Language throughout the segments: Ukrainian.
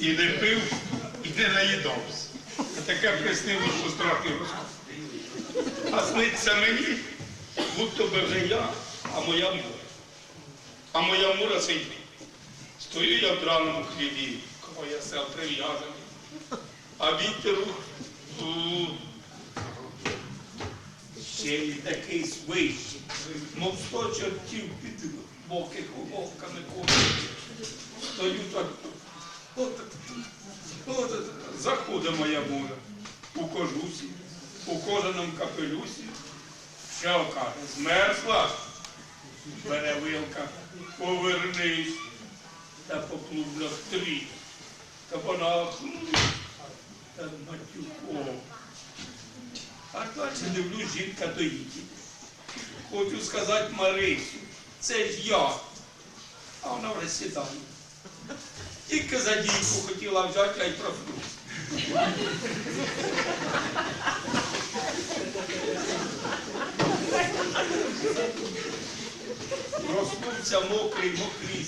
і не пив, і не наїдався. Таке приснило, що страх і. А сниться мені, будто би вже я, а моя мура. А моя мура сидить. Стою я в драному хлібі, кого я сел прив'язаний. А вітер у, ще й такий свищий, мов сто чортів під боки головками ходять. Стою так. От, от, заходить моя мура у кожусі, у кожаному капелюсі. Що каже, змерзла? Бере вилка, повернись та по клублях три. Та вона та матюком. А далі дивлюсь, жінка доїть. Хочу сказати Марисю, це ж я. А вона вже сідає. Тільки за дійку хотіла взяти, а й профнувся. Проснувся мокрий, мокрий.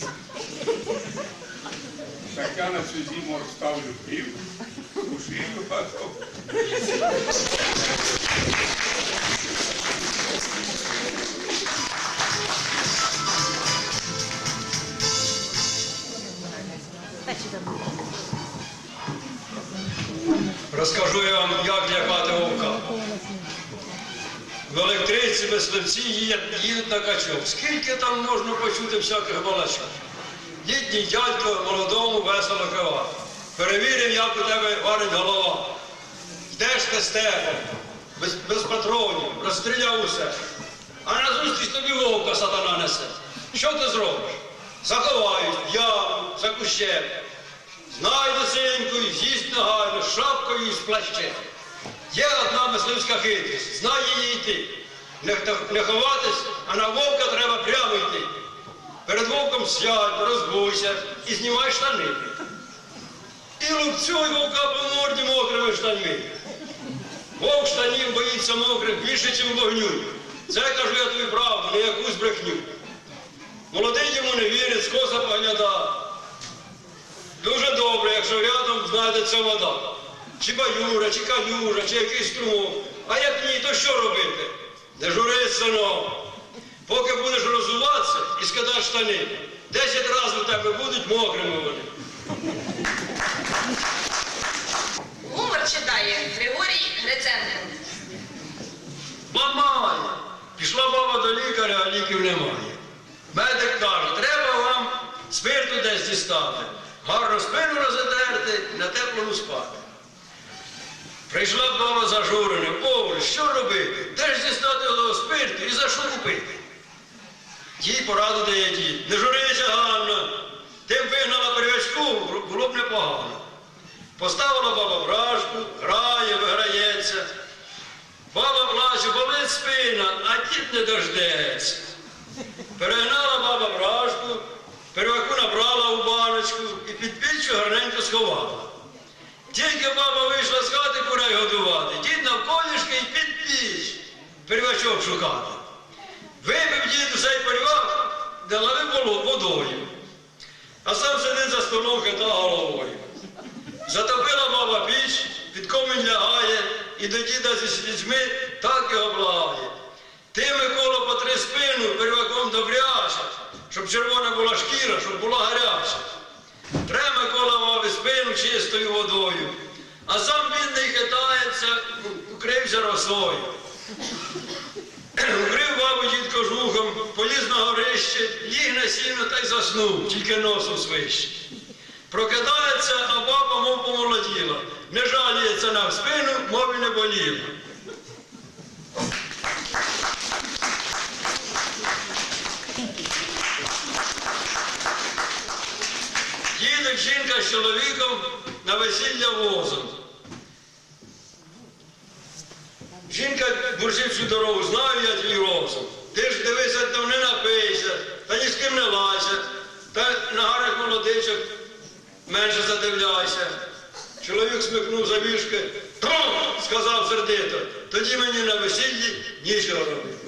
Так я на цю зиму ставлю пів, ушию потом. Розкажу я вам, як лякати вовка. В електриці мисливці їдуть, на качок. Скільки там можна почути всяких балачок? Літній дядько молодому весело кива. Перевірив, як у тебе варить голова. Йдеш ти степом, без, без патронів, розстріляв усе. А назустріч тобі вовка сатана несе. Що ти зробиш? Заховають, яму, за кущем. Знайде синьку і з'їсть нагайно, шапкою і з плащем. Є одна мисливська хитрість, знай її йти. Не, ховатись, а на вовка треба прямо йти. Перед вовком сядь, розбуйся і знімай штани. І лупцюй вовка по морді мокрими штаньми. Вовк штанів боїться мокрих більше, ніж вогню. Це кажу я тобі правду, не якусь брехню. Молодий йому не вірить, скоса погляда. Якщо рядом знайдеться вода. Чи баюра, чи калюжа, чи якийсь струмок. А як ні, то що робити? Не журись, синок. Поки будеш розуватися і скидати штани, десять разів у тебе будуть мокрими вони. Гумор читає Григорій Гриценко. Ламає. Пішла баба до лікаря, а ліків немає. Медик каже, треба вам спирту десь дістати. Гарно спину розетерти, на теплому спати. Прийшла баба зажурена, Боже, що робити? Де ж дістати того спирту і за що купити? Їй пораду дає дід. Не журися, Ганна. Ти б вигнала прив'язку, було б непогано. Поставила баба брашку, грає, виграється. Баба плаче, болить спина, а дід не дождеться. Перегнала баба набрала у і під піччю гарненько сховала. Тільки баба вийшла з хати курей годувати, дід навколішки і під піч первачок шукати. Випив дід усей первак, налив було водою. А сам сидить за столом, хита головою. Затопила баба піч, під комінь лягає і до діда зі слізьми так його благає. Ти, Микола, потри спину перваком добряче, щоб червона була шкіра, щоб була гаряча. Тре Микола бабі спину чистою водою, а сам бідний хитається, укрився росою. Укрив бабу дід кожухом, поліз на горище, ліг на сіно та й заснув, тільки носом свищить. Прокидається, а баба мов помолоділа. Не жаліється на спину, мов і не боліла. Їде жінка з чоловіком на весілля возом. Жінка бурчить всю дорогу, знаю я твій розум. Ти ж дивися, там не напийся, та ні з ким не лайся, та на гарних молодичок менше задивляйся. Чоловік смикнув за вішки, сказав сердито, тоді мені на весіллі нічого робити.